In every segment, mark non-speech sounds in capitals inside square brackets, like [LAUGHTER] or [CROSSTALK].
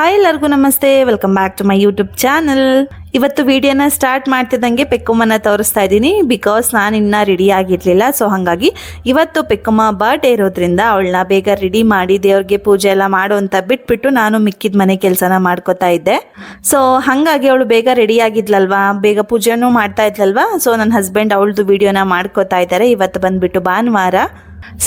Hi ಎಲ್ಲರಿಗೂ ನಮಸ್ತೆ. Welcome back to my YouTube channel ಇವತ್ತು ವಿಡಿಯೋನ ಸ್ಟಾರ್ಟ್ ಮಾಡ್ತಿದ್ದಂಗೆ ಪೆಕ್ಕುಮ್ಮನ ತೋರಿಸ್ತಾ ಇದ್ದೀನಿ. ಬಿಕಾಸ್ ನಾನು ಇನ್ನೂ ರೆಡಿ ಆಗಿರಲಿಲ್ಲ ಸೊ ಹಾಗಾಗಿ ಇವತ್ತು ಪೆಕ್ಕಮ್ಮ ಬರ್ಡೇ ಇರೋದ್ರಿಂದ ಅವಳನ್ನ ಬೇಗ ರೆಡಿ ಮಾಡಿ ದೇವ್ರಿಗೆ ಪೂಜೆ ಎಲ್ಲ ಮಾಡು ಅಂತ ಬಿಟ್ಬಿಟ್ಟು ನಾನು ಮಿಕ್ಕಿದ ಮನೆ ಕೆಲಸನ ಮಾಡ್ಕೋತಾ ಇದ್ದೆ. ಸೊ ಹಾಗಾಗಿ ಅವಳು ಬೇಗ ರೆಡಿ ಆಗಿದ್ಲಲ್ವಾ? ಬೇಗ ಪೂಜೆನೂ ಮಾಡ್ತಾ ಇದ್ಲಲ್ವಾ? ಸೊ ನನ್ನ ಹಸ್ಬೆಂಡ್ ಅವಳದು ವಿಡಿಯೋನ ಮಾಡ್ಕೋತಾ ಇದ್ದಾರೆ. ಇವತ್ತು ಬಂದ್ಬಿಟ್ಟು ಭಾನುವಾರ.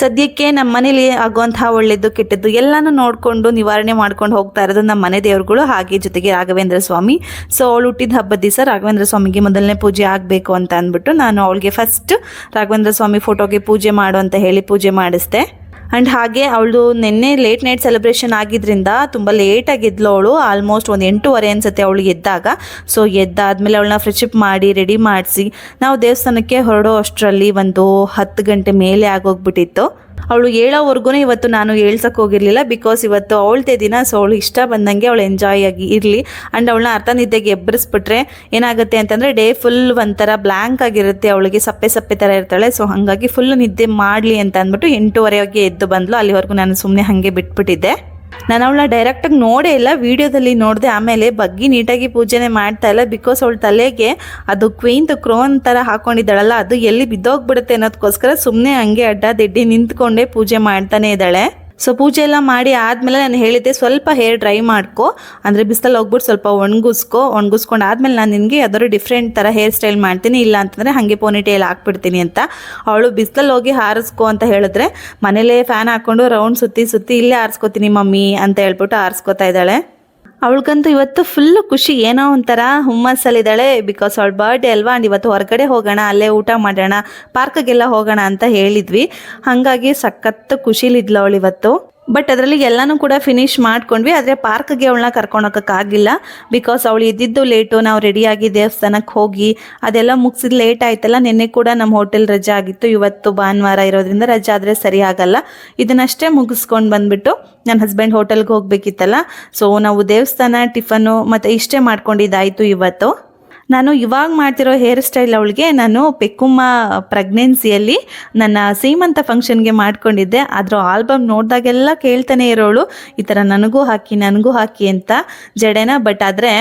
ಸದ್ಯಕ್ಕೆ ನಮ್ಮ ಮನೇಲಿ ಆಗುವಂತಹ ಒಳ್ಳೇದು, ಕೆಟ್ಟದ್ದು ಎಲ್ಲಾನು ನೋಡಿಕೊಂಡು ನಿವಾರಣೆ ಮಾಡ್ಕೊಂಡು ಹೋಗ್ತಾ ಇರೋದು ನಮ್ಮ ಮನೆ ದೇವರುಗಳು. ಹಾಗೆ ಜೊತೆಗೆ ರಾಘವೇಂದ್ರ ಸ್ವಾಮಿ. ಸೊ ಅವಳು ಹುಟ್ಟಿದ ಹಬ್ಬದ ದಿವಸ ರಾಘವೇಂದ್ರ ಸ್ವಾಮಿಗೆ ಮೊದಲನೇ ಪೂಜೆ ಆಗಬೇಕು ಅಂತ ಅಂದ್ಬಿಟ್ಟು ನಾನು ಅವಳಿಗೆ ಫಸ್ಟ್ ರಾಘವೇಂದ್ರ ಸ್ವಾಮಿ ಫೋಟೋಗೆ ಪೂಜೆ ಮಾಡು ಅಂತ ಹೇಳಿ ಪೂಜೆ ಮಾಡಿಸ್ದೆ. ಆ್ಯಂಡ್ ಹಾಗೆ ಅವಳು ನಿನ್ನೆ ಲೇಟ್ ನೈಟ್ ಸೆಲೆಬ್ರೇಷನ್ ಆಗಿದ್ದರಿಂದ ತುಂಬ ಲೇಟಾಗಿ ಎದ್ಲು ಅವಳು. ಆಲ್ಮೋಸ್ಟ್ ಒಂದು ಎಂಟೂವರೆ ಅನ್ಸುತ್ತೆ ಅವಳು ಎದ್ದಾಗ. ಸೊ ಎದ್ದಾದ್ಮೇಲೆ ಅವಳನ್ನ ಫ್ರೆಶಪ್ ಮಾಡಿ ರೆಡಿ ಮಾಡಿಸಿ. ನಾವು ದೇವಸ್ಥಾನಕ್ಕೆ ಹೊರಡೋ ಅಷ್ಟರಲ್ಲಿ ಒಂದು ಹತ್ತು ಗಂಟೆ ಮೇಲೆ ಆಗೋಗ್ಬಿಟ್ಟಿತ್ತು. ಅವಳು ಹೇಳೋವರೆಗೂ ಇವತ್ತು ನಾನು ಹೇಳ್ಸಕ್ಕೆ ಹೋಗಿರಲಿಲ್ಲ ಬಿಕಾಸ್ ಇವತ್ತು ಅವಳದೇ ದಿನ ಸೊ ಅವಳು ಇಷ್ಟ ಬಂದಂಗೆ ಅವಳು ಎಂಜಾಯ್ ಆಗಿ ಇರಲಿ. ಆ್ಯಂಡ್ ಅವಳನ್ನ ಅರ್ಥ ನಿದ್ದೆಗೆ ಎಬ್ಬರಿಸ್ಬಿಟ್ರೆ ಏನಾಗುತ್ತೆ ಅಂತಂದರೆ ಡೇ ಫುಲ್ ಒಂಥರ ಬ್ಲ್ಯಾಂಕ್ ಆಗಿರುತ್ತೆ. ಅವಳಿಗೆ ಸಪ್ಪೆ ಸಪ್ಪೆ ಥರ ಇರ್ತಾಳೆ. ಸೊ ಹಾಗಾಗಿ ಫುಲ್ ನಿದ್ದೆ ಮಾಡಲಿ ಅಂತ ಅಂದ್ಬಿಟ್ಟು ಎಂಟೂವರೆಗೆ ಎದ್ದು ಬಂದ್ಲು. ಅಲ್ಲಿವರೆಗೂ ನಾನು ಸುಮ್ಮನೆ ಹಾಗೆ ಬಿಟ್ಬಿಟ್ಟಿದ್ದೆ. ನಾನು ಅವಳನ್ನ ಡೈರೆಕ್ಟಾಗಿ ನೋಡೇ ಇಲ್ಲ, ವಿಡಿಯೋದಲ್ಲಿ ನೋಡಿದೆ ಆಮೇಲೆ ಬಗ್ಗಿ ನೀಟಾಗಿ ಪೂಜೆನೆ ಮಾಡ್ತಾ ಇಲ್ಲ ಬಿಕಾಸ್ ಅವಳ ತಲೆಗೆ ಅದು ಕ್ವೀನ್ ಕ್ರೋನ್ ಥರ ಹಾಕೊಂಡಿದ್ದಾಳಲ್ಲ, ಅದು ಎಲ್ಲಿ ಬಿದ್ದೋಗ್ಬಿಡುತ್ತೆ ಅನ್ನೋದಕ್ಕೋಸ್ಕರ ಸುಮ್ಮನೆ ಹಂಗೆ ಅಡ್ಡದಿಡ್ಡಿ ನಿಂತ್ಕೊಂಡೇ ಪೂಜೆ ಮಾಡ್ತಾನೆ ಇದ್ದಾಳೆ. ಸೊ ಪೂಜೆ ಎಲ್ಲ ಮಾಡಿ ಆದಮೇಲೆ ನಾನು ಹೇಳಿದ್ದೆ, ಸ್ವಲ್ಪ ಹೇರ್ ಡ್ರೈ ಮಾಡ್ಕೊ. ಅಂದರೆ ಬಿಸಿಲಲ್ಲಿ ಹೋಗ್ಬಿಟ್ಟು ಸ್ವಲ್ಪ ಒಣಗಿಸ್ಕೊ. ಒಣಗಿಸ್ಕೊಂಡು ಆದ್ಮೇಲೆ ನಾನು ನಿನಗೆ ಯಾವ್ದಾದ್ರು ಡಿಫ್ರೆಂಟ್ ಥರ ಹೇರ್ ಸ್ಟೈಲ್ ಮಾಡ್ತೀನಿ. ಇಲ್ಲ ಅಂತಂದರೆ ಹಾಗೆ ಪೋನಿಟೇಲ್ ಹಾಕ್ಬಿಡ್ತೀನಿ ಅಂತ. ಅವಳು ಬಿಸಿಲಲ್ಲಿ ಹೋಗಿ ಹಾರಿಸ್ಕೊ ಅಂತ ಹೇಳಿದ್ರೆ ಮನೇಲೇ ಫ್ಯಾನ್ ಹಾಕ್ಕೊಂಡು ರೌಂಡ್ ಸುತ್ತಿ ಸುತ್ತಿ ಇಲ್ಲೇ ಆರಿಸ್ಕೋತೀನಿ ಮಮ್ಮಿ ಅಂತ ಹೇಳ್ಬಿಟ್ಟು ಆರಿಸ್ಕೋತಾ ಇದ್ದಾಳೆ. ಅವಳಿಗಂತೂ ಇವತ್ತು ಫುಲ್ಲು ಖುಷಿ. ಏನೋ ಒಂಥರ ಹುಮ್ಮಸ್ಸಲ್ಲಿದ್ದಾಳೆ ಬಿಕಾಸ್ ಅವಳ ಬರ್ಡೇ ಅಲ್ವಾ? ಆ್ಯಂಡ್ ಇವತ್ತು ಹೊರಗಡೆ ಹೋಗೋಣ, ಅಲ್ಲೇ ಊಟ ಮಾಡೋಣ ಪಾರ್ಕ್ಗೆಲ್ಲ ಹೋಗೋಣ ಅಂತ ಹೇಳಿದ್ವಿ. ಹಾಗಾಗಿ ಸಖತ್ತು ಖುಷಿಲಿದ್ಲು ಅವಳು ಇವತ್ತು. ಬಟ್ ಅದರಲ್ಲಿ ಎಲ್ಲನೂ ಕೂಡ ಫಿನಿಶ್ ಮಾಡ್ಕೊಂಡ್ವಿ. ಆದರೆ ಪಾರ್ಕ್ಗೆ ಅವಳನ್ನ ಕರ್ಕೊಂಡೋಗೋಕ್ಕಾಗಿಲ್ಲ ಬಿಕಾಸ್ ಅವಳು ಇದ್ದಿದ್ದು ಲೇಟು ನಾವು ರೆಡಿಯಾಗಿ ದೇವಸ್ಥಾನಕ್ಕೆ ಹೋಗಿ ಅದೆಲ್ಲ ಮುಗಿಸಿದ್ ಲೇಟ್ ಆಯ್ತಲ್ಲ, ನಿನ್ನೆ ಕೂಡ ನಮ್ಮ ಹೋಟೆಲ್ ರಜೆ ಆಗಿತ್ತು. ಇವತ್ತು ಭಾನುವಾರ ಇರೋದ್ರಿಂದ ರಜೆ ಆದರೆ ಸರಿ ಆಗಲ್ಲ. ಇದನ್ನಷ್ಟೇ ಮುಗಿಸ್ಕೊಂಡು ಬಂದ್ಬಿಟ್ಟು ನನ್ನ ಹಸ್ಬೆಂಡ್ ಹೋಟೆಲ್ಗೆ ಹೋಗ್ಬೇಕಿತ್ತಲ್ಲ. ಸೊ ನಾವು ದೇವಸ್ಥಾನ ಟಿಫನು ಮತ್ತು ಇಷ್ಟೇ ಮಾಡ್ಕೊಂಡಿದ್ದಾಯಿತು ಇವತ್ತು. ನಾನು ಇವಾಗ ಮಾಡ್ತಿರೋ ಹೇರ್ ಸ್ಟೈಲ್ ಅವಳಿಗೆ ನಾನು ಪೆಕ್ಕುಮ್ಮ ಪ್ರೆಗ್ನೆನ್ಸಿಯಲ್ಲಿ ನನ್ನ ಸೀಮಂತ ಫಂಕ್ಷನ್ಗೆ ಮಾಡ್ಕೊಂಡಿದ್ದೆ. ಅದರ ಆಲ್ಬಮ್ ನೋಡಿದಾಗೆಲ್ಲ ಕೇಳ್ತಾನೆ ಇರೋಳು. ಈ ಥರ ನನಗೂ ಹಾಕಿ ನನಗೂ ಹಾಕಿ ಅಂತ ಜಡೆನ. ಬಟ್ ಆದರೆ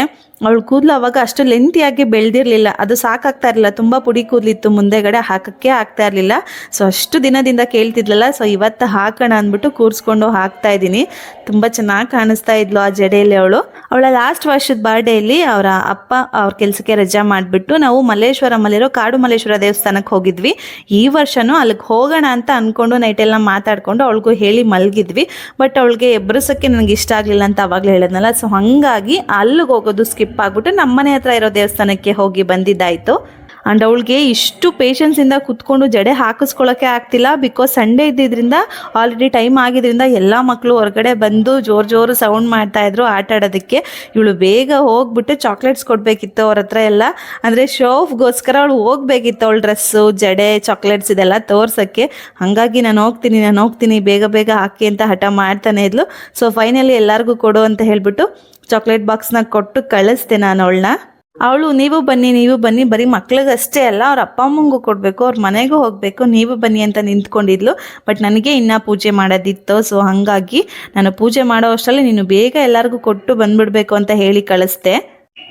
ಅವಳು ಕೂದಲು ಅವಾಗ ಅಷ್ಟು ಲೆಂತಿಯಾಗಿ ಬೆಳೆದಿರಲಿಲ್ಲ. ಅದು ಸಾಕಾಗ್ತಾ ಇರಲಿಲ್ಲ. ತುಂಬ ಪುಡಿ ಕೂದಲಿತ್ತು ಮುಂದೆಗಡೆ, ಹಾಕಕ್ಕೆ ಆಗ್ತಾ ಇರಲಿಲ್ಲ. ಸೊ ಅಷ್ಟು ದಿನದಿಂದ ಕೇಳ್ತಿದ್ಲಲ್ಲ ಸೊ ಇವತ್ತು ಹಾಕೋಣ ಅಂದ್ಬಿಟ್ಟು ಕೂರಿಸ್ಕೊಂಡು ಹಾಕ್ತಾ ಇದ್ದೀನಿ. ತುಂಬ ಚೆನ್ನಾಗಿ ಕಾಣಿಸ್ತಾ ಇದ್ಲು ಆ ಜಡೆಯಲ್ಲಿ ಅವಳು. ಅವಳ ಲಾಸ್ಟ್ ವರ್ಷದ ಬರ್ಡೇಲಿ ಅವರ ಅಪ್ಪ ಅವ್ರ ಕೆಲಸಕ್ಕೆ ರಜಾ ಮಾಡಿಬಿಟ್ಟು ನಾವು ಮಲ್ಲೇಶ್ವರಮಲ್ಲಿರೋ ಕಾಡು ಮಲ್ಲೇಶ್ವರ ದೇವಸ್ಥಾನಕ್ಕೆ ಹೋಗಿದ್ವಿ. ಈ ವರ್ಷನೂ ಅಲ್ಲಿಗೆ ಹೋಗೋಣ ಅಂತ ಅಂದ್ಕೊಂಡು ನೈಟೆಲ್ಲ ಮಾತಾಡ್ಕೊಂಡು ಅವಳಿಗೂ ಹೇಳಿ ಮಲಗಿದ್ವಿ. ಬಟ್ ಅವಳಿಗೆ ಎಬ್ಬರಿಸೋಕ್ಕೆ ನನಗೆ ಇಷ್ಟ ಆಗಲಿಲ್ಲ ಅಂತ ಅವಾಗಲೇ ಹೇಳಿದ್ನಲ್ಲ. ಸೊ ಹಾಗಾಗಿ ಅಲ್ಲಿಗೆ ಹೋಗೋದು ಸ್ಕಿಪ್ ಆಗ್ಬಿಟ್ಟು ನಮ್ಮನೆ ಹತ್ರ ಇರೋ ದೇವಸ್ಥಾನಕ್ಕೆ ಹೋಗಿ ಬಂದಿದ್ದಾಯಿತು. ಆ್ಯಂಡ್ ಅವಳಿಗೆ ಇಷ್ಟು ಪೇಷನ್ಸಿಂದ ಕುತ್ಕೊಂಡು ಜಡೆ ಹಾಕಿಸ್ಕೊಳ್ಳೋಕ್ಕೆ ಆಗ್ತಿಲ್ಲ. ಬಿಕಾಸ್ ಸಂಡೇ ಇದ್ದಿದ್ದರಿಂದ ಆಲ್ರೆಡಿ ಟೈಮ್ ಆಗಿದ್ರಿಂದ ಎಲ್ಲ ಮಕ್ಕಳು ಹೊರಗಡೆ ಬಂದು ಜೋರು ಜೋರು ಸೌಂಡ್ ಮಾಡ್ತಾ ಇದ್ರು ಆಟ ಆಡೋದಕ್ಕೆ. ಇವಳು ಬೇಗ ಹೋಗ್ಬಿಟ್ಟು ಚಾಕ್ಲೇಟ್ಸ್ ಕೊಡಬೇಕಿತ್ತು ಅವ್ರ ಹತ್ರ ಎಲ್ಲ. ಅಂದರೆ ಶೋಫ್ಗೋಸ್ಕರ ಅವಳು ಹೋಗ್ಬೇಕಿತ್ತು ಅವಳ ಡ್ರೆಸ್ಸು ಜಡೆ ಚಾಕ್ಲೇಟ್ಸ್ ಇದೆಲ್ಲ ತೋರ್ಸೋಕ್ಕೆ. ಹಾಗಾಗಿ ನಾನು ಹೋಗ್ತೀನಿ ನಾನು ಹೋಗ್ತೀನಿ, ಬೇಗ ಬೇಗ ಹಾಕಿ ಅಂತ ಹಠ ಮಾಡ್ತಾನೆ ಇದ್ಲು. ಸೊ ಫೈನಲಿ ಎಲ್ಲರಿಗೂ ಕೊಡು ಅಂತ ಹೇಳ್ಬಿಟ್ಟು ಚಾಕ್ಲೇಟ್ ಬಾಕ್ಸ್ನ ಕೊಟ್ಟು ಕಳಿಸ್ದೆ ನಾನು ಅವಳನ್ನ. ಅವಳು, ನೀವು ಬನ್ನಿ ನೀವು ಬನ್ನಿ, ಬರೀ ಮಕ್ಳಿಗಷ್ಟೇ ಅಲ್ಲ, ಅವ್ರ ಅಪ್ಪ ಅಮ್ಮಂಗೂ ಕೊಡಬೇಕು, ಅವ್ರ ಮನೆಗೂ ಹೋಗಬೇಕು, ನೀವು ಬನ್ನಿ ಅಂತ ನಿಂತ್ಕೊಂಡಿದ್ಲು. ಬಟ್ ನನಗೆ ಇನ್ನೂ ಪೂಜೆ ಮಾಡೋದಿತ್ತು, ಸೊ ಹಾಗಾಗಿ ನಾನು ಪೂಜೆ ಮಾಡೋ ಅಷ್ಟರಲ್ಲಿ ನೀನು ಬೇಗ ಎಲ್ಲರಿಗೂ ಕೊಟ್ಟು ಬಂದ್ಬಿಡ್ಬೇಕು ಅಂತ ಹೇಳಿ ಕಳಿಸ್ದೆ.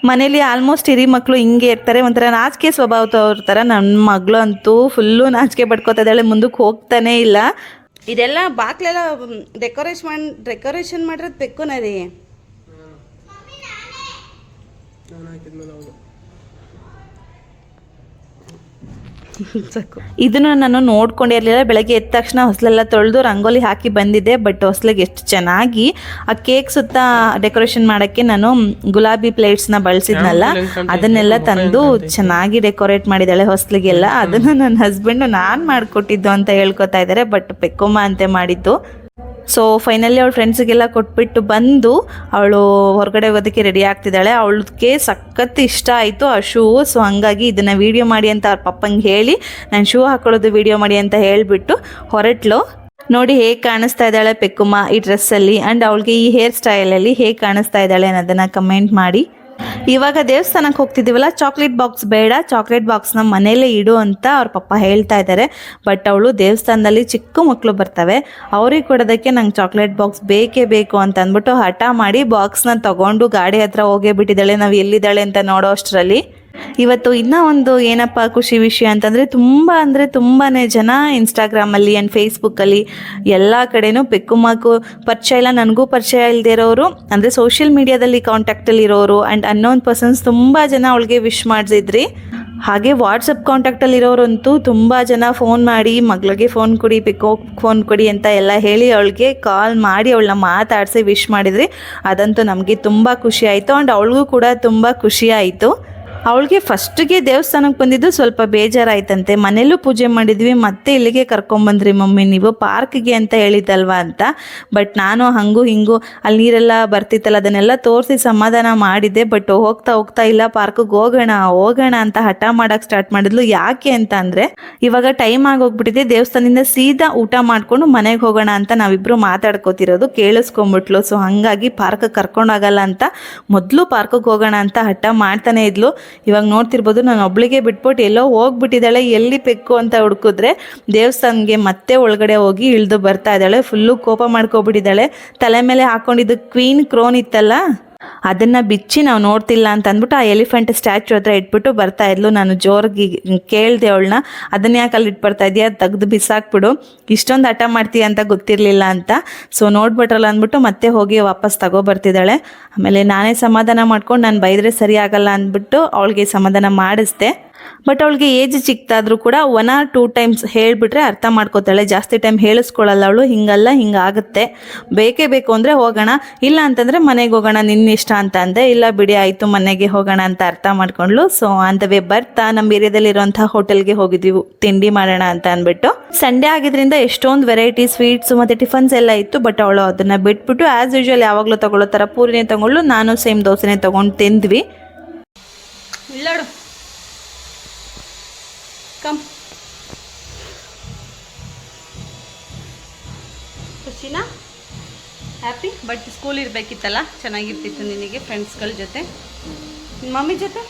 ಮನೇಲಿ ಆಲ್ಮೋಸ್ಟ್ ಹಿರಿ ಮಕ್ಕಳು ಹಿಂಗೆ ಇರ್ತಾರೆ, ಒಂಥರ ನಾಚಿಕೆ ಸ್ವಭಾವದವ್ರ ಥರ ನನ್ನ ಮಗಳು ಅಂತೂ ಫುಲ್ಲು ನಾಚಿಕೆ ಪಡ್ಕೋತಾ ಇದ್ದಾಳೆ, ಮುಂದಕ್ಕೆ ಹೋಗ್ತಾನೇ ಇಲ್ಲ. ಇದೆಲ್ಲ ಬಾಕ್ಲೆಲ್ಲ ಡೆಕೋರೇಷನ್ ಮಾಡಿ ಡೆಕೋರೇಷನ್ ಮಾಡಿರೋದು ಬೆಕ್ಕುನ ಸಾಕು ಇದನ್ನು ನಾನು ನೋಡ್ಕೊಂಡೇ ಇರಲಿಲ್ಲ. ಬೆಳಗ್ಗೆ ಎದ್ದ ತಕ್ಷಣ ಹೊಸಲೆಲ್ಲ ತೊಳೆದು ರಂಗೋಲಿ ಹಾಕಿ ಬಂದಿದ್ದೆ. ಬಟ್ ಹೊಸ್ಲಿಗೆ ಎಷ್ಟು ಚೆನ್ನಾಗಿ ಆ ಕೇಕ್ ಸುತ್ತ ಡೆಕೋರೇಷನ್ ಮಾಡಕ್ಕೆ ನಾನು ಗುಲಾಬಿ ಪ್ಲೇಟ್ಸ್ನ ಬಳಸಿದ್ನಲ್ಲ ಅದನ್ನೆಲ್ಲ ತಂದು ಚೆನ್ನಾಗಿ ಡೆಕೋರೇಟ್ ಮಾಡಿದ್ದಾಳೆ ಹೊಸ್ಲಿಗೆಲ್ಲ. ಅದನ್ನು ನನ್ನ ಹಸ್ಬೆಂಡು ನಾನು ಮಾಡಿಕೊಟ್ಟಿದ್ದು ಅಂತ ಹೇಳ್ಕೊತಾ ಇದ್ದಾರೆ. ಬಟ್ ಪೆಕ್ಕೊಮ್ಮ ಅಂತೆ ಮಾಡಿದ್ದು. ಸೊ ಫೈನಲಿ ಅವಳ ಫ್ರೆಂಡ್ಸಿಗೆಲ್ಲ ಕೊಟ್ಬಿಟ್ಟು ಬಂದು ಅವಳು ಹೊರಗಡೆ ಹೋಗೋದಕ್ಕೆ ರೆಡಿ ಆಗ್ತಿದ್ದಾಳೆ. ಅವಳಿಗೆ ಸಖತ್ ಇಷ್ಟ ಆಯಿತು ಆ ಶೂ ಸೊ ಹಂಗಾಗಿ ಇದನ್ನು ವೀಡಿಯೋ ಮಾಡಿ ಅಂತ ಅವ್ರ ಪಪ್ಪಂಗೆ ಹೇಳಿ, ನಾನು ಶೂ ಹಾಕೊಳ್ಳೋದು ವೀಡಿಯೋ ಮಾಡಿ ಅಂತ ಹೇಳಿಬಿಟ್ಟು ಹೊರಟ್ಲು. ನೋಡಿ ಹೇಗೆ ಕಾಣಿಸ್ತಾ ಇದ್ದಾಳೆ ಪೆಕ್ಕುಮ್ಮ ಈ ಡ್ರೆಸ್ಸಲ್ಲಿ ಆ್ಯಂಡ್ ಅವಳಿಗೆ ಈ ಹೇರ್ ಸ್ಟೈಲಲ್ಲಿ ಹೇಗೆ ಕಾಣಿಸ್ತಾ ಇದ್ದಾಳೆ ಅನ್ನೋದನ್ನು ಕಮೆಂಟ್ ಮಾಡಿ. ಇವಾಗ ದೇವಸ್ಥಾನಕ್ಕೆ ಹೋಗ್ತಿದ್ದೀವಲ್ಲ ಚಾಕ್ಲೇಟ್ ಬಾಕ್ಸ್ ಬೇಡ ಚಾಕ್ಲೇಟ್ ಬಾಕ್ಸ್ನ ಮನೆಯಲ್ಲೇ ಇಡು ಅಂತ ಅವ್ರ ಪಪ್ಪ ಹೇಳ್ತಾ ಇದ್ದಾರೆ. ಬಟ್ ಅವಳು ದೇವಸ್ಥಾನದಲ್ಲಿ ಚಿಕ್ಕ ಮಕ್ಕಳು ಬರ್ತವೆ, ಅವ್ರಿಗೆ ಕೊಡೋದಕ್ಕೆ ನಂಗೆ ಚಾಕ್ಲೇಟ್ ಬಾಕ್ಸ್ ಬೇಕೇ ಬೇಕು ಅಂತ ಅಂದ್ಬಿಟ್ಟು ಹಠ ಮಾಡಿ ಬಾಕ್ಸ್ನ ತಗೊಂಡು ಗಾಡಿ ಹತ್ರ ಹೋಗೇ ಬಿಟ್ಟಿದ್ದಾಳೆ. ನಾವು ಎಲ್ಲಿದ್ದಾಳೆ ಅಂತ ನೋಡೋ ಅಷ್ಟರಲ್ಲಿ. ಇವತ್ತು ಇನ್ನೂ ಒಂದು ಏನಪ್ಪ ಖುಷಿ ವಿಷಯ ಅಂತಂದರೆ ತುಂಬ ಅಂದರೆ ತುಂಬಾ ಜನ ಇನ್ಸ್ಟಾಗ್ರಾಮಲ್ಲಿ ಆ್ಯಂಡ್ ಫೇಸ್ಬುಕ್ಕಲ್ಲಿ ಎಲ್ಲ ಕಡೆನೂ ಪೆಕ್ಕುಮಾಕು ಪರಿಚಯ ಇಲ್ಲ. ನನಗೂ ಪರಿಚಯ ಇಲ್ಲದೆ ಇರೋರು, ಅಂದರೆ ಸೋಷಿಯಲ್ ಮೀಡಿಯಾದಲ್ಲಿ ಕಾಂಟ್ಯಾಕ್ಟಲ್ಲಿ ಇರೋರು ಆ್ಯಂಡ್ ಅನ್ನೋನ್ ಪರ್ಸನ್ಸ್ ತುಂಬ ಜನ ಅವಳಿಗೆ ವಿಶ್ ಮಾಡಿಸಿದ್ರಿ. ಹಾಗೆ ವಾಟ್ಸಪ್ ಕಾಂಟ್ಯಾಕ್ಟಲ್ಲಿ ಇರೋರಂತೂ ತುಂಬ ಜನ ಫೋನ್ ಮಾಡಿ, ಮಗಳಿಗೆ ಫೋನ್ ಕೊಡಿ ಪಿಕೋ ಫೋನ್ ಕೊಡಿ ಅಂತ ಎಲ್ಲ ಹೇಳಿ ಅವಳಿಗೆ ಕಾಲ್ ಮಾಡಿ ಅವಳನ್ನ ಮಾತಾಡಿಸಿ ವಿಶ್ ಮಾಡಿದ್ರಿ. ಅದಂತೂ ನಮಗೆ ತುಂಬ ಖುಷಿ ಆಯಿತು ಆ್ಯಂಡ್ ಅವಳಿಗೂ ಕೂಡ ತುಂಬ ಖುಷಿ ಆಯಿತು. ಅವಳಿಗೆ ಫಸ್ಟಿಗೆ ದೇವಸ್ಥಾನಕ್ಕೆ ಬಂದಿದ್ದು ಸ್ವಲ್ಪ ಬೇಜಾರಾಯ್ತಂತೆ. ಮನೇಲೂ ಪೂಜೆ ಮಾಡಿದ್ವಿ, ಮತ್ತೆ ಇಲ್ಲಿಗೆ ಕರ್ಕೊಂಬಂದ್ರಿ ಮಮ್ಮಿ, ನೀವು ಪಾರ್ಕ್ಗೆ ಅಂತ ಹೇಳಿದ್ದಲ್ವಾ ಅಂತ. ಬಟ್ ನಾನು ಹಂಗೂ ಹಿಂಗೂ ಅಲ್ಲಿ ನೀರೆಲ್ಲ ಬರ್ತಿತ್ತಲ್ಲ, ಅದನ್ನೆಲ್ಲ ತೋರಿಸಿ ಸಮಾಧಾನ ಮಾಡಿದ್ದೆ. ಬಟ್ ಹೋಗ್ತಾ ಹೋಗ್ತಾ ಇಲ್ಲ, ಪಾರ್ಕ್ಗೆ ಹೋಗೋಣ ಹೋಗೋಣ ಅಂತ ಹಠ ಮಾಡಕ್ಕೆ ಸ್ಟಾರ್ಟ್ ಮಾಡಿದ್ಲು. ಯಾಕೆ ಅಂತ ಅಂದರೆ, ಇವಾಗ ಟೈಮ್ ಆಗೋಗ್ಬಿಟ್ಟಿದೆ. ದೇವಸ್ಥಾನದಿಂದ ಸೀದಾ ಊಟ ಮಾಡಿಕೊಂಡು ಮನೆಗೆ ಹೋಗೋಣ ಅಂತ ನಾವಿಬ್ಬರು ಮಾತಾಡ್ಕೋತಿರೋದು, ಕೇಳಿಸ್ಕೊಂಬಿಟ್ಲು. ಸೊ, ಹಂಗಾಗಿ ಪಾರ್ಕ್ ಕರ್ಕೊಂಡೋಗಲ್ಲ ಅಂತ ಮೊದಲು ಪಾರ್ಕ್ಗೆ ಹೋಗೋಣ ಅಂತ ಹಠ ಮಾಡ್ತಾನೆ ಇದ್ಲು. ಇವಾಗ ನೋಡ್ತಿರ್ಬೋದು, ನಾನು ಒಬ್ಳಿಗೆ ಬಿಟ್ಬಿಟ್ಟು ಎಲ್ಲೋ ಹೋಗ್ಬಿಟ್ಟಿದ್ದಾಳೆ, ಎಲ್ಲಿ ಪೆಕ್ಕು ಅಂತ ಹುಡ್ಕಿದ್ರೆ ದೇವಸ್ಥಾನಗೆ ಮತ್ತೆ ಒಳಗಡೆ ಹೋಗಿ ಇಳಿದು ಬರ್ತಾ ಇದ್ದಾಳೆ ಫುಲ್ಲು ಕೋಪ ಮಾಡ್ಕೊಬಿಟ್ಟಿದ್ದಾಳೆ. ತಲೆ ಮೇಲೆ ಹಾಕೊಂಡಿದ್ದು ಕ್ವೀನ್ ಕ್ರೋನ್ ಇತ್ತಲ್ಲ? ಅದನ್ನ ಬಿಚ್ಚಿ ನಾವು ನೋಡ್ತಿಲ್ಲ ಅಂತ ಅಂದ್ಬಿಟ್ಟು ಆ ಎಲಿಫೆಂಟ್ ಸ್ಟ್ಯಾಚು ಹತ್ರ ಇಟ್ಬಿಟ್ಟು ಬರ್ತಾ ಇದ್ಲು. ನಾನು ಜೋರಾಗಿ ಕೇಳಿದೆ ಅವಳನ್ನ, ಅದನ್ನ ಯಾಕೆ ಅಲ್ಲಿ ಇಟ್ಬರ್ತಾ ಇದೆಯಾ? ತೆಗ್ದು ಬಿಸಾಕ್ಬಿಡು. ಇಷ್ಟೊಂದು ಹಠ ಮಾಡ್ತೀಯ ಅಂತ ಗೊತ್ತಿರಲಿಲ್ಲ ಅಂತ. ಸೊ ನೋಡ್ಬಿಟ್ರಲ್ಲ ಅಂದ್ಬಿಟ್ಟು ಮತ್ತೆ ಹೋಗಿ ವಾಪಸ್ ತಗೋ ಬರ್ತಿದ್ದಾಳೆ ಆಮೇಲೆ ನಾನೇ ಸಮಾಧಾನ ಮಾಡ್ಕೊಂಡು ನಾನು ಬೈದ್ರೆ ಸರಿ ಆಗಲ್ಲ ಅಂದ್ಬಿಟ್ಟು ಅವಳಿಗೆ ಸಮಾಧಾನ ಮಾಡಿಸ್ದೆ. ಬಟ್ ಅವಳಿಗೆ ಏಜ್ ಚಿಕ್ಕದಾದ್ರೂ ಕೂಡ ಒನ್ ಆರ್ ಟೂ ಟೈಮ್ಸ್ ಹೇಳಿಬಿಟ್ರೆ ಅರ್ಥ ಮಾಡ್ಕೋತಾಳೆ. ಜಾಸ್ತಿ ಟೈಮ್ ಹೇಳಿಸ್ಕೊಳ್ಳಲ್ಲ ಅವಳು. ಹಿಂಗಲ್ಲ, ಹಿಂಗಾಗುತ್ತೆ. ಬೇಕೇ ಬೇಕು ಅಂದರೆ ಹೋಗೋಣ. ಇಲ್ಲ ಅಂತಂದರೆ ಮನೆಗೆ ಹೋಗೋಣ ನಿನ್ನ ಇಷ್ಟ ಅಂತ ಅಂದೆ. ಇಲ್ಲ ಬಿಡಿ, ಆಯಿತು, ಮನೆಗೆ ಹೋಗೋಣ ಅಂತ ಅರ್ಥ ಮಾಡ್ಕೊಂಡ್ಲು ಸೊ ಆನ್ ದ ವೇ ಬರ್ತಾ ನಮ್ಮ ಏರಿಯಾದಲ್ಲಿರುವಂಥ ಹೋಟೆಲ್ಗೆ ಹೋಗಿದ್ವಿ. ತಿಂಡಿ ಮಾಡೋಣ ಅಂತ ಅಂದ್ಬಿಟ್ಟು. ಸಂಡೇ ಆಗಿದ್ರಿಂದ ಎಷ್ಟೊಂದು ವೆರೈಟಿ ಸ್ವೀಟ್ಸ್ ಮತ್ತು ಟಿಫನ್ಸ್ ಎಲ್ಲ ಇತ್ತು. ಬಟ್ ಅವಳು ಅದನ್ನು ಬಿಟ್ಬಿಟ್ಟು ಆ್ಯಸ್ ಯೂಶುವಲ್ ಯಾವಾಗಲೂ ತಗೊಳ್ಳೋ ಥರ ಪೂರಿನೇ ತಗೊಂಡ್ಲು ನಾನು ಸೇಮ್ ದೋಸೆನೇ ತೊಗೊಂಡು ತಿಂದ್ವಿ. ಕಮ್ ಖುಷಿನಾ ಹ್ಯಾಪಿ ಬಟ್ ಸ್ಕೂಲ್ ಇರಬೇಕಿತ್ತಲ್ಲ? ಚೆನ್ನಾಗಿರ್ತಿತ್ತು ನಿನಗೆ ಫ್ರೆಂಡ್ಸ್ಗಳ ಜೊತೆ. ನಿಮ್ಮ ಮಮ್ಮಿ ಜೊತೆ?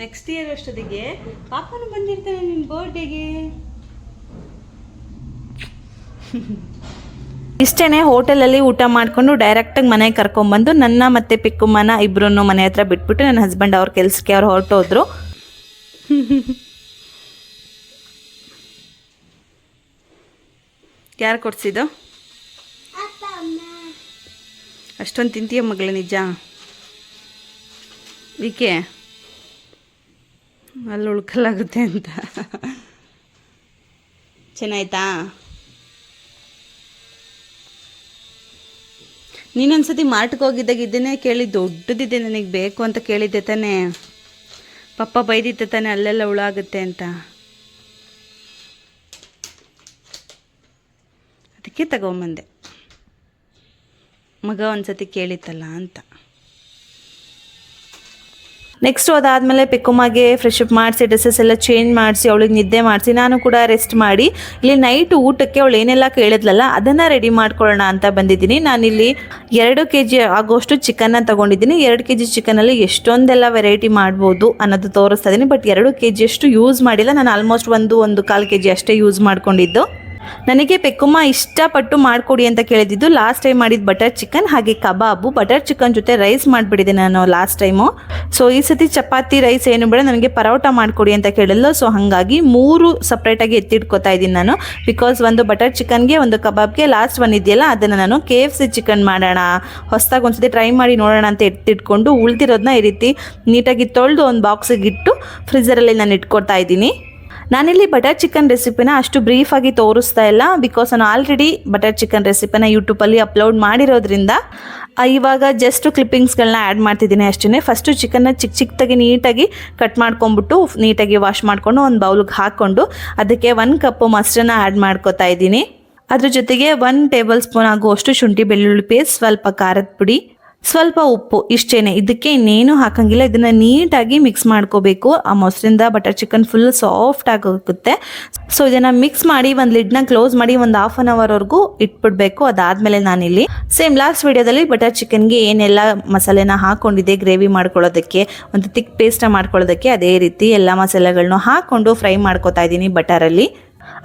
ನೆಕ್ಸ್ಟ್ ಇಯರ್ ಅಷ್ಟೊತ್ತಿಗೆ ಪಾಪನು ಬಂದಿರ್ತಾನೆ ನಿನ್ನ ಬರ್ಡೇಗೆ [LAUGHS] ಇಷ್ಟೇನೆ ಹೋಟೆಲಲ್ಲಿ ಊಟ ಮಾಡಿಕೊಂಡು ಡೈರೆಕ್ಟಾಗಿ ಮನೆಗೆ ಕರ್ಕೊಂಬಂದು ನನ್ನ ಮತ್ತೆ ಪಿಕ್ಕುಮ್ಮನ ಇಬ್ಬರನ್ನು ಮನೆ ಹತ್ರ ಬಿಟ್ಬಿಟ್ಟು ನನ್ನ ಹಸ್ಬೆಂಡ್ ಅವ್ರ ಕೆಲಸಕ್ಕೆ ಅವ್ರು ಹೊರಟೋದ್ರು. [LAUGHS] ಯಾರು ಕೊಡ್ಸಿದ್ದು? ಅಷ್ಟೊಂದು ತಿಂತೀಯ ಮಗಳ ನಿಜ? ಈಕೆ? ಅಲ್ಲಿ ಉಳ್ಕಲಾಗುತ್ತೆ ಅಂತ. [LAUGHS] ಚೆನ್ನಾಯ್ತಾ? ನೀನೊಂದ್ಸತಿ ಮಾರ್ಟ್ಗೆ ಹೋಗಿದ್ದಾಗ ಇದನ್ನೇ ಕೇಳಿ ದೊಡ್ಡದಿದೆ ನನಗೆ ಬೇಕು ಅಂತ ಕೇಳಿದ್ದೆ ತಾನೇ. ಪಪ್ಪ ಬೈದಿದ್ದೆ ತಾನೆ, ಅಲ್ಲೆಲ್ಲ ಹುಳಾಗುತ್ತೆ ಅಂತ. ಅದಕ್ಕೆ ತಗೊಂಬಂದೆ. ಮಗ ಒಂದ್ಸತಿ ಕೇಳಿತ್ತಲ್ಲ ಅಂತ. ನೆಕ್ಸ್ಟ್ ಅದಾದಮೇಲೆ ಪೆಕ್ಕುಮಾಗೆ ಫ್ರೆಶ್ ಅಪ್ ಮಾಡಿಸಿ ಡ್ರೆಸ್ಸಸ್ ಎಲ್ಲ ಚೇಂಜ್ ಮಾಡಿಸಿ, ಅವಳಿಗೆ ನಿದ್ದೆ ಮಾಡಿಸಿ, ನಾನು ಕೂಡ ರೆಸ್ಟ್ ಮಾಡಿ. ಇಲ್ಲಿ ನೈಟ್ ಊಟಕ್ಕೆ ಅವಳು ಏನೆಲ್ಲ ಕೇಳಿದ್ಲಲ್ಲ, ಅದನ್ನು ರೆಡಿ ಮಾಡ್ಕೊಳ್ಳೋಣ ಅಂತ ಬಂದಿದ್ದೀನಿ. ನಾನಿಲ್ಲಿ ಎರಡು ಕೆ ಜಿ ಆಗೋಷ್ಟು ಚಿಕನ್ನ ತೊಗೊಂಡಿದ್ದೀನಿ. ಎರಡು ಕೆ ಜಿ ಚಿಕನಲ್ಲಿ ಎಷ್ಟೊಂದೆಲ್ಲ ವೆರೈಟಿ ಮಾಡ್ಬೋದು ಅನ್ನೋದು ತೋರಿಸ್ತಾ ಇದ್ದೀನಿ ಬಟ್ ಎರಡು ಕೆ ಜಿಯಷ್ಟು ಯೂಸ್ ಮಾಡಿಲ್ಲ. ನಾನು ಆಲ್ಮೋಸ್ಟ್ ಒಂದು ಒಂದು ಕಾಲು ಕೆ ಜಿ ಅಷ್ಟೇ ಯೂಸ್ ಮಾಡ್ಕೊಂಡಿದ್ದು. ನನಗೆ ಪೆಕ್ಕುಮ್ಮ ಇಷ್ಟಪಟ್ಟು ಮಾಡಿಕೊಡಿ ಅಂತ ಕೇಳಿದ್ದು. ಲಾಸ್ಟ್ ಟೈಮ್ ಮಾಡಿದ ಬಟರ್ ಚಿಕನ್ ಹಾಗೆ ಕಬಾಬು ಬಟರ್ ಚಿಕನ್ ಜೊತೆ ರೈಸ್ ಮಾಡಿಬಿಟ್ಟಿದ್ದೆ ನಾನು ಲಾಸ್ಟ್ ಟೈಮು ಸೊ ಈ ಸತಿ ಚಪಾತಿ ರೈಸ್ ಏನು ಬೇಡ, ನನಗೆ ಪರೋಟ ಮಾಡಿಕೊಡಿ ಅಂತ ಕೇಳಿಲ್ಲ ಸೊ ಹಾಗಾಗಿ ಮೂರು ಸಪ್ರೇಟಾಗಿ ಎತ್ತಿಟ್ಕೋತಾ ಇದ್ದೀನಿ ನಾನು. ಬಿಕಾಸ್ ಒಂದು ಬಟರ್ ಚಿಕನ್ಗೆ ಒಂದು ಕಬಾಬ್ಗೆ ಲಾಸ್ಟ್ ಒನ್ ಇದೆಯಲ್ಲ, ಅದನ್ನು ನಾನು ಕೆ ಎಫ್ ಸಿ ಚಿಕನ್ ಮಾಡೋಣ. ಹೊಸದಾಗಿ ಒಂದ್ಸತಿ ಟ್ರೈ ಮಾಡಿ ನೋಡೋಣ ಅಂತ ಎತ್ತಿಟ್ಕೊಂಡು ಉಳ್ದಿರೋದನ್ನ ಈ ರೀತಿ ನೀಟಾಗಿ ತೊಳೆದು ಒಂದು ಬಾಕ್ಸಿಗೆ ಇಟ್ಟು ಫ್ರಿಜ್ಜರಲ್ಲಿ ನಾನು ಇಟ್ಕೊಳ್ತಾ ಇದ್ದೀನಿ. ನಾನಿಲ್ಲಿ ಬಟರ್ ಚಿಕನ್ ರೆಸಿಪಿನ ಅಷ್ಟು ಬ್ರೀಫಾಗಿ ತೋರಿಸ್ತಾ ಇಲ್ಲ ಬಿಕಾಸ್ ನಾನು ಆಲ್ರೆಡಿ ಬಟರ್ ಚಿಕನ್ ರೆಸಿಪಿನ ಯೂಟ್ಯೂಬಲ್ಲಿ ಅಪ್ಲೋಡ್ ಮಾಡಿರೋದ್ರಿಂದ ಇವಾಗ ಜಸ್ಟ್ ಕ್ಲಿಪ್ಪಿಂಗ್ಸ್ಗಳನ್ನ ಆ್ಯಡ್ ಮಾಡ್ತಿದ್ದೀನಿ ಅಷ್ಟೇ ಫಸ್ಟು ಚಿಕನ್ನ ಚಿಕ್ಕ ಚಿಕ್ಕದಾಗಿ ನೀಟಾಗಿ ಕಟ್ ಮಾಡ್ಕೊಂಬಿಟ್ಟು ನೀಟಾಗಿ ವಾಶ್ ಮಾಡಿಕೊಂಡು ಒಂದು ಬೌಲ್ಗೆ ಹಾಕ್ಕೊಂಡು ಅದಕ್ಕೆ ಒನ್ ಕಪ್ಪು ಮೊಸರನ್ನ ಆ್ಯಡ್ ಮಾಡ್ಕೋತಾ ಇದ್ದೀನಿ. ಅದ್ರ ಜೊತೆಗೆ ಒನ್ ಟೇಬಲ್ ಸ್ಪೂನ್ ಆಗುವಷ್ಟು ಶುಂಠಿ ಬೆಳ್ಳುಳ್ಳಿ ಪೇಸ್ಟ್ ಸ್ವಲ್ಪ ಖಾರದ ಪುಡಿ ಸ್ವಲ್ಪ ಉಪ್ಪು ಇಷ್ಟೇನೆ. ಇದಕ್ಕೆ ಇನ್ನೇನು ಹಾಕಂಗಿಲ್ಲ. ಇದನ್ನ ನೀಟಾಗಿ ಮಿಕ್ಸ್ ಮಾಡ್ಕೋಬೇಕು. ಆ ಮೊಸರಿಂದ ಬಟರ್ ಚಿಕನ್ ಫುಲ್ ಸಾಫ್ಟ್ ಆಗುತ್ತೆ ಸೊ ಇದನ್ನ ಮಿಕ್ಸ್ ಮಾಡಿ ಒಂದು ಲಿಡ್ನ ಕ್ಲೋಸ್ ಮಾಡಿ ಒಂದು ಹಾಫ್ ಅನ್ ಅವರ್ವರೆಗೂ ಇಟ್ಬಿಡ್ಬೇಕು. ಅದಾದ್ಮೇಲೆ ನಾನಿಲ್ಲಿ ಸೇಮ್ ಲಾಸ್ಟ್ ವಿಡಿಯೋದಲ್ಲಿ ಬಟರ್ ಚಿಕನ್ಗೆ ಏನೆಲ್ಲ ಮಸಾಲೆನ ಹಾಕೊಂಡಿದೆ ಗ್ರೇವಿ ಮಾಡ್ಕೊಳ್ಳೋದಕ್ಕೆ, ಒಂದು ತಿಕ್ ಪೇಸ್ಟ್ ಮಾಡ್ಕೊಳ್ಳೋದಕ್ಕೆ ಅದೇ ರೀತಿ ಎಲ್ಲ ಮಸಾಲೆಗಳನ್ನೂ ಹಾಕೊಂಡು ಫ್ರೈ ಮಾಡ್ಕೊತಾ ಇದ್ದೀನಿ ಬಟರಲ್ಲಿ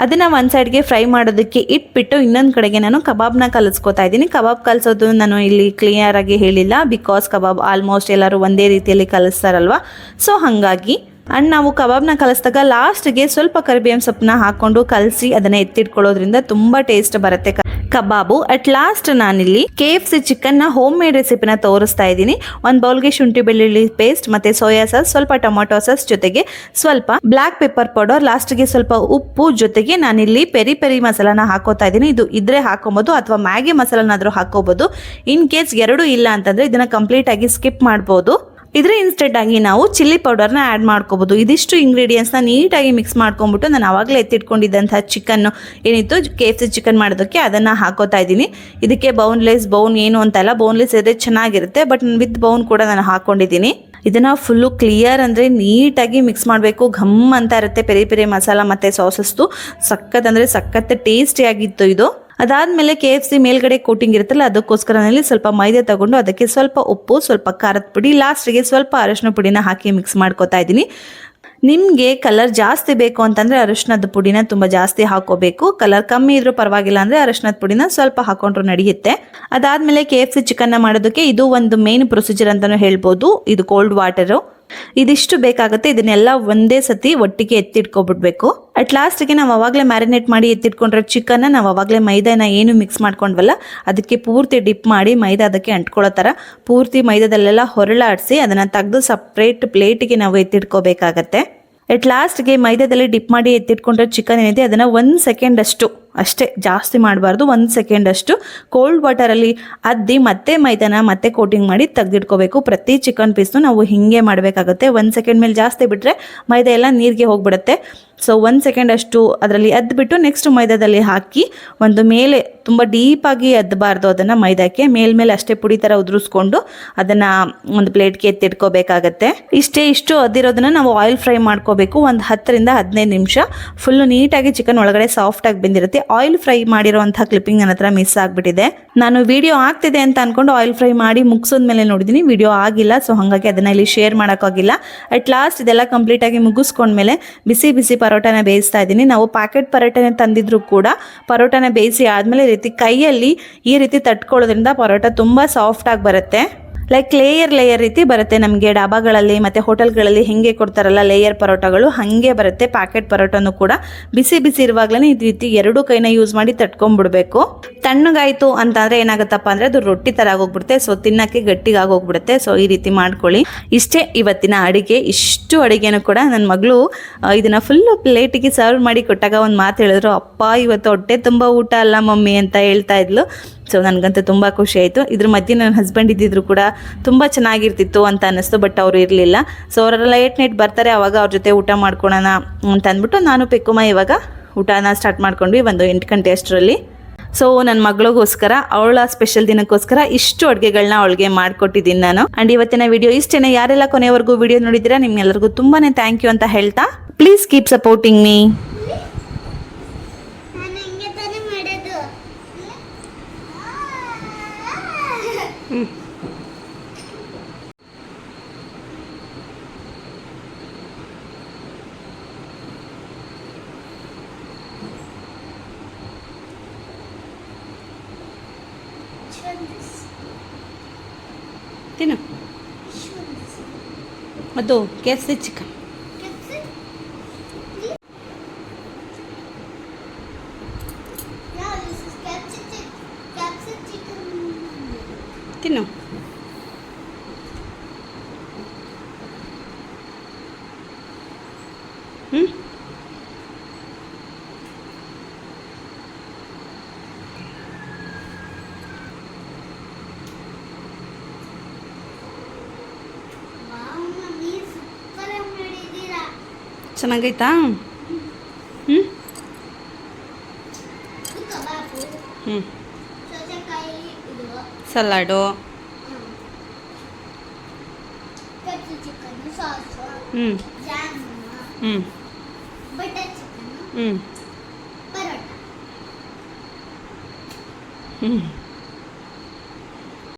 ಅದನ್ನ ಒಂದು ಸೈಡ್ಗೆ ಫ್ರೈ ಮಾಡೋದಕ್ಕೆ ಇಟ್ಬಿಟ್ಟು ಇನ್ನೊಂದು ಕಡೆಗೆ ನಾನು ಕಬಾಬ್ನ ಕಲಿಸ್ಕೊತಾ ಇದ್ದೀನಿ. ಕಬಾಬ್ ಕಲಿಸೋದು ನಾನು ಇಲ್ಲಿ ಕ್ಲಿಯರಾಗಿ ಹೇಳಿಲ್ಲ ಬಿಕಾಸ್ ಕಬಾಬ್ ಆಲ್ಮೋಸ್ಟ್ ಎಲ್ಲರೂ ಒಂದೇ ರೀತಿಯಲ್ಲಿ ಕಲಿಸ್ತಾರಲ್ವ? ಸೊ ಹಾಗಾಗಿ ಅಂಡ್ ನಾವು ಕಬಾಬ್ನ ಕಲಿಸಿದಾಗ ಲಾಸ್ಟ್ಗೆ ಸ್ವಲ್ಪ ಕರಿಬೇವಿನ ಸೊಪ್ಪನ್ನ ಹಾಕೊಂಡು ಕಲಸಿ ಅದನ್ನ ಎತ್ತಿಟ್ಕೊಳ್ಳೋದ್ರಿಂದ ತುಂಬಾ ಟೇಸ್ಟ್ ಬರುತ್ತೆ. ಕಬಾಬು, ಅಟ್ ಲಾಸ್ಟ್ ನಾನಿಲ್ಲಿ ಕೆ ಎಫ್ ಸಿ ಚಿಕನ್ನ ಹೋಮ್ ಮೇಡ್ ರೆಸಿಪಿನ ತೋರಿಸ್ತಾ ಇದ್ದೀನಿ. ಒಂದು ಬೌಲ್ಗೆ ಶುಂಠಿ ಬೆಳ್ಳುಳ್ಳಿ ಪೇಸ್ಟ್ ಮತ್ತೆ ಸೋಯಾ ಸಾಸ್ ಸ್ವಲ್ಪ ಟೊಮೊಟೊ ಸಾಸ್ ಜೊತೆಗೆ ಸ್ವಲ್ಪ ಬ್ಲ್ಯಾಕ್ ಪೆಪ್ಪರ್ ಪೌಡರ್ ಲಾಸ್ಟ್ಗೆ ಸ್ವಲ್ಪ ಉಪ್ಪು ಜೊತೆಗೆ ನಾನಿಲ್ಲಿ ಪೆರಿ ಪೆರಿ ಮಸಾಲಾನ ಹಾಕೋತಾ ಇದ್ದೀನಿ. ಇದು ಇದ್ರೆ ಹಾಕೋಬಹುದು ಅಥವಾ ಮ್ಯಾಗಿ ಮಸಾಲನಾದ್ರೂ ಹಾಕೋಬಹುದು ಇನ್ ಕೇಸ್ ಎರಡು ಇಲ್ಲ ಅಂತಂದ್ರೆ ಇದನ್ನ ಕಂಪ್ಲೀಟ್ ಆಗಿ ಸ್ಕಿಪ್ ಮಾಡ್ಬೋದು. ಇದ್ರ ಇನ್ಸ್ಟೆಂಟ್ ಆಗಿ ನಾವು ಚಿಲ್ಲಿ ಪೌಡರ್ನ ಆ್ಯಡ್ ಮಾಡ್ಕೋಬಹುದು ಇದಿಷ್ಟು ಇಂಗ್ರೀಡಿಯೆಂಟ್ಸ್ನ ನೀಟಾಗಿ ಮಿಕ್ಸ್ ಮಾಡ್ಕೊಂಡ್ಬಿಟ್ಟು ನಾನು ಆವಾಗಲೇ ಎತ್ತಿಟ್ಕೊಂಡಿದ್ದಂಥ ಚಿಕನ್ ಏನಿತ್ತು ಕೆ ಎಫ್ ಸಿ ಚಿಕನ್ ಮಾಡೋದಕ್ಕೆ ಅದನ್ನು ಹಾಕೋತಾ ಇದ್ದೀನಿ. ಇದಕ್ಕೆ ಬೌನ್ಲೆಸ್ ಬೌನ್ ಏನು ಅಂತಲ್ಲ ಬೌನ್ಲೆಸ್ ಇದ್ರೆ ಚೆನ್ನಾಗಿರುತ್ತೆ ಬಟ್ ವಿತ್ ಬೌನ್ ಕೂಡ ನಾನು ಹಾಕೊಂಡಿದ್ದೀನಿ. ಇದನ್ನ ಫುಲ್ಲು ಕ್ಲಿಯರ್ ಅಂದರೆ ನೀಟಾಗಿ ಮಿಕ್ಸ್ ಮಾಡಬೇಕು. ಘಮ್ ಅಂತ ಇರುತ್ತೆ, ಪೆರಿ ಪೆರಿ ಮಸಾಲ ಮತ್ತು ಸಾಸಸ್ದು ಸಖತ್ ಅಂದರೆ ಸಖತ್ ಟೇಸ್ಟಿಯಾಗಿತ್ತು ಇದು. ಅದಾದ್ಮೇಲೆ ಕೆ ಎಫ್ ಸಿ ಮೇಲ್ಗಡೆ ಕೋಟಿಂಗ್ ಇರುತ್ತಲ್ಲ, ಅದಕ್ಕೋಸ್ಕರ ನಲ್ಲಿ ಸ್ವಲ್ಪ ಮೈದೆ ತಗೊಂಡು ಅದಕ್ಕೆ ಸ್ವಲ್ಪ ಉಪ್ಪು, ಸ್ವಲ್ಪ ಖಾರದ ಪುಡಿ ಲಾಸ್ಟಿಗೆ ಸ್ವಲ್ಪ ಅರಶಿನ ಪುಡಿನ ಹಾಕಿ ಮಿಕ್ಸ್ ಮಾಡ್ಕೋತಾ ಇದ್ದೀನಿ. ನಿಮಗೆ ಕಲರ್ ಜಾಸ್ತಿ ಬೇಕು ಅಂತಂದರೆ ಅರಶಿನದ ಪುಡಿನ ತುಂಬ ಜಾಸ್ತಿ ಹಾಕೋಬೇಕು. ಕಲರ್ ಕಮ್ಮಿ ಇದ್ರೂ ಪರವಾಗಿಲ್ಲ ಅಂದರೆ ಅರಶಿನದ ಪುಡಿನ ಸ್ವಲ್ಪ ಹಾಕೊಂಡ್ರು ನಡೆಯುತ್ತೆ. ಅದಾದಮೇಲೆ ಕೆ ಎಫ್ ಸಿ ಚಿಕನ್ನ ಮಾಡೋದಕ್ಕೆ ಇದು ಒಂದು ಮೇನ್ ಪ್ರೊಸೀಜರ್ ಅಂತಲೂ ಹೇಳ್ಬೋದು. ಇದು ಕೋಲ್ಡ್ ವಾಟರು ಇದಿಷ್ಟು ಬೇಕಾಗುತ್ತೆ. ಇದನ್ನೆಲ್ಲ ಒಂದೇ ಸತಿ ಒಟ್ಟಿಗೆ ಎತ್ತಿಟ್ಕೊಬಿಡ್ಬೇಕು. ಅಟ್ ಲಾಸ್ಟಿಗೆ ನಾವು ಅವಾಗಲೇ ಮ್ಯಾರಿನೇಟ್ ಮಾಡಿ ಎತ್ತಿಟ್ಕೊಂಡ್ರೆ ಚಿಕನ್ನ ನಾವು ಅವಾಗಲೇ ಮೈದಾನ ಏನು ಮಿಕ್ಸ್ ಮಾಡ್ಕೊಂಡ್ವಲ್ಲ, ಅದಕ್ಕೆ ಪೂರ್ತಿ ಡಿಪ್ ಮಾಡಿ ಮೈದಾ ಅದಕ್ಕೆ ಅಂಟ್ಕೊಳ್ಳೋ ಥರ ಪೂರ್ತಿ ಮೈದಾದಲ್ಲೆಲ್ಲ ಹೊರಳಾಡಿಸಿ ಅದನ್ನು ತೆಗೆದು ಸಪ್ರೇಟ್ ಪ್ಲೇಟಿಗೆ ನಾವು ಎತ್ತಿಟ್ಕೋಬೇಕಾಗತ್ತೆ. ಎಟ್ ಲಾಸ್ಟ್ಗೆ ಮೈದಾದಲ್ಲಿ ಡಿಪ್ ಮಾಡಿ ಎತ್ತಿಟ್ಕೊಂಡ್ರೆ ಚಿಕನ್ ಏನಿದೆ, ಅದನ್ನು ಒಂದು ಸೆಕೆಂಡ್ ಅಷ್ಟು, ಅಷ್ಟೇ ಜಾಸ್ತಿ ಮಾಡಬಾರ್ದು ಒಂದು ಸೆಕೆಂಡ್ ಅಷ್ಟು ಕೋಲ್ಡ್ ವಾಟರಲ್ಲಿ ಅದ್ದಿ ಮತ್ತೆ ಮೈದಾನ ಮತ್ತೆ ಕೋಟಿಂಗ್ ಮಾಡಿ ತೆಗೆದಿಟ್ಕೋಬೇಕು. ಪ್ರತಿ ಚಿಕನ್ ಪೀಸ್ನು ನಾವು ಹಿಂಗೆ ಮಾಡಬೇಕಾಗುತ್ತೆ. ಒಂದು ಸೆಕೆಂಡ್ ಮೇಲೆ ಜಾಸ್ತಿ ಬಿಟ್ಟರೆ ಮೈದಾ ಎಲ್ಲ ನೀರಿಗೆ ಹೋಗ್ಬಿಡುತ್ತೆ. ಸೊ ಒಂದು ಸೆಕೆಂಡ್ ಅಷ್ಟು ಅದರಲ್ಲಿ ಅದ್ಬಿಟ್ಟು ನೆಕ್ಸ್ಟ್ ಮೈದಾದಲ್ಲಿ ಹಾಕಿ ಒಂದು ಮೇಲೆ ತುಂಬ ಡೀಪಾಗಿ ಅದ್ದಬಾರ್ದು ಅದನ್ನು ಮೈದಾಕ್ಕೆ. ಮೇಲ್ಮೇಲೆ ಅಷ್ಟೇ ಪುಡಿ ಥರ ಉದುರಿಸ್ಕೊಂಡು ಅದನ್ನು ಒಂದು ಪ್ಲೇಟ್ಗೆ ಎತ್ತಿಟ್ಕೋಬೇಕಾಗತ್ತೆ. ಇಷ್ಟೇ ಇಷ್ಟು ಅದಿರೋದನ್ನ ನಾವು ಆಯಿಲ್ ಫ್ರೈ ಮಾಡ್ಕೋಬೇಕು. ಒಂದು ಹತ್ತರಿಂದ ಹದಿನೈದು ನಿಮಿಷ. ಫುಲ್ಲು ನೀಟಾಗಿ ಚಿಕನ್ ಒಳಗಡೆ ಸಾಫ್ಟಾಗಿ ಬೆಂದಿರುತ್ತೆ. ಆಯಿಲ್ ಫ್ರೈ ಮಾಡಿರೋಂಥ ಕ್ಲಿಪ್ಪಿಂಗ್ ನನ್ನ ಹತ್ರ ಮಿಸ್ ಆಗಿಬಿಟ್ಟಿದೆ. ನಾನು ವಿಡಿಯೋ ಆಗ್ತಿದೆ ಅಂತ ಅಂದ್ಕೊಂಡು ಆಯಿಲ್ ಫ್ರೈ ಮಾಡಿ ಮುಗಿಸೋದ ಮೇಲೆ ನೋಡಿದ್ದೀನಿ ವಿಡಿಯೋ ಆಗಿಲ್ಲ. ಸೊ ಹಾಗಾಗಿ ಅದನ್ನು ಇಲ್ಲಿ ಶೇರ್ ಮಾಡೋಕ್ಕಾಗಿಲ್ಲ. ಅಟ್ ಲಾಸ್ಟ್ ಇದೆಲ್ಲ ಕಂಪ್ಲೀಟಾಗಿ ಮುಗಿಸ್ಕೊಂಡ್ಮೇಲೆ ಬಿಸಿ ಬಿಸಿ ಪರೋಟಾನ ಬೇಯಿಸ್ತಾ ಇದ್ದೀನಿ. ನಾವು ಪ್ಯಾಕೆಟ್ ಪರೋಟಾನ ತಂದಿದ್ರು ಕೂಡ ಪರೋಟಾನ ಬೇಯಿಸಿ ಆದಮೇಲೆ ರೀತಿ ಕೈಯಲ್ಲಿ ಈ ರೀತಿ ತಟ್ಕೊಳ್ಳೋದ್ರಿಂದ ಪರೋಟ ತುಂಬ ಸಾಫ್ಟಾಗಿ ಬರುತ್ತೆ. ಲೈಕ್ ಲೇಯರ್ ಲೇಯರ್ ರೀತಿ ಬರುತ್ತೆ ನಮಗೆ ಡಾಬಾಗಳಲ್ಲಿ ಮತ್ತು ಹೋಟೆಲ್ಗಳಲ್ಲಿ ಹೆಂಗೆ ಕೊಡ್ತಾರಲ್ಲ ಲೇಯರ್ ಪರೋಟಗಳು, ಹಾಗೆ ಬರುತ್ತೆ ಪ್ಯಾಕೆಟ್ ಪರೋಟನೂ ಕೂಡ. ಬಿಸಿ ಬಿಸಿ ಇರುವಾಗಲೇ ಈ ರೀತಿ ಎರಡು ಕೈನ ಯೂಸ್ ಮಾಡಿ ತಟ್ಕೊಂಡ್ಬಿಡ್ಬೇಕು. ತಣ್ಣಗಾಯಿತು ಅಂತಂದ್ರೆ ಏನಾಗುತ್ತಪ್ಪ ಅಂದರೆ ಅದು ರೊಟ್ಟಿ ಥರ ಆಗೋಗ್ಬಿಡುತ್ತೆ ಸೊ ತಿನ್ನಕ್ಕೆ ಗಟ್ಟಿಗೆ ಆಗೋಗ್ಬಿಡುತ್ತೆ ಸೊ ಈ ರೀತಿ ಮಾಡ್ಕೊಳ್ಳಿ. ಇಷ್ಟೇ ಇವತ್ತಿನ ಅಡಿಗೆ, ಇಷ್ಟು ಅಡಿಗೆನೂ ಕೂಡ ನನ್ನ ಮಗಳು ಇದನ್ನು ಫುಲ್ಲು ಪ್ಲೇಟಿಗೆ ಸರ್ವ್ ಮಾಡಿ ಕೊಟ್ಟಾಗ ಒಂದು ಮಾತು ಹೇಳಿದ್ರು, ಅಪ್ಪ, ಇವತ್ತು ಹೊಟ್ಟೆ ತುಂಬ ಊಟ ಅಲ್ಲ ಮಮ್ಮಿ ಅಂತ ಹೇಳ್ತಾ ಇದ್ಲು. ಸೊ ನನಗಂತೂ ತುಂಬ ಖುಷಿ ಆಯಿತು. ಇದ್ರ ಮಧ್ಯೆ ನನ್ನ ಹಸ್ಬೆಂಡ್ ಇದ್ದಿದ್ರು ಕೂಡ ತುಂಬ ಚೆನ್ನಾಗಿರ್ತಿತ್ತು ಅಂತ ಅನ್ನಿಸ್ತು ಬಟ್ ಅವರು ಇರಲಿಲ್ಲ. ಸೊ ಅವರೆಲ್ಲ ಲೇಟ್ ನೈಟ್ ಬರ್ತಾರೆ, ಅವಾಗ ಅವ್ರ ಜೊತೆ ಊಟ ಮಾಡ್ಕೊಳೋಣ ಅಂತ ಅಂದ್ಬಿಟ್ಟು ನಾನು ಪೆಕ್ಕುಮ ಇವಾಗ ಊಟನ ಸ್ಟಾರ್ಟ್ ಮಾಡ್ಕೊಂಡ್ವಿ ಒಂದು ಎಂಟು ಗಂಟೆ ಅಷ್ಟರಲ್ಲಿ. ಸೊ ನನ್ನ ಮಗಳಿಗೋಸ್ಕರ, ಅವಳ ಸ್ಪೆಷಲ್ ದಿನಕ್ಕೋಸ್ಕರ ಇಷ್ಟು ಅಡುಗೆಗಳನ್ನ ಅವಳಿಗೆ ಮಾಡಿಕೊಟ್ಟಿದ್ದೀನಿ ನಾನು. ಆ್ಯಂಡ್ ಇವತ್ತಿನ ವಿಡಿಯೋ ಇಷ್ಟೇನೆ. ಯಾರೆಲ್ಲ ಕೊನೆವರೆಗೂ ವಿಡಿಯೋ ನೋಡಿದ್ದೀರಾ, ನಿಮ್ಗೆಲ್ಲರಿಗೂ ತುಂಬಾ ಥ್ಯಾಂಕ್ ಯು ಅಂತ ಹೇಳ್ತಾ ಪ್ಲೀಸ್ ಕೀಪ್ ಸಪೋರ್ಟಿಂಗ್ ಮೀ ನಾನು ಹಿಂಗೆ ತಾನೇ ಮಾಡೋದು ತಿನ್ನು ಅದು ಕೆ ಎಫ್ ಸಿ ಚೆನ್ನಾಗೈತಾ? ಹ್ಞೂ ಹ್ಞೂ ಸಲಾಡು. ಹ್ಞೂ ಹ್ಞೂ ಹ್ಞೂ ಹ್ಞೂ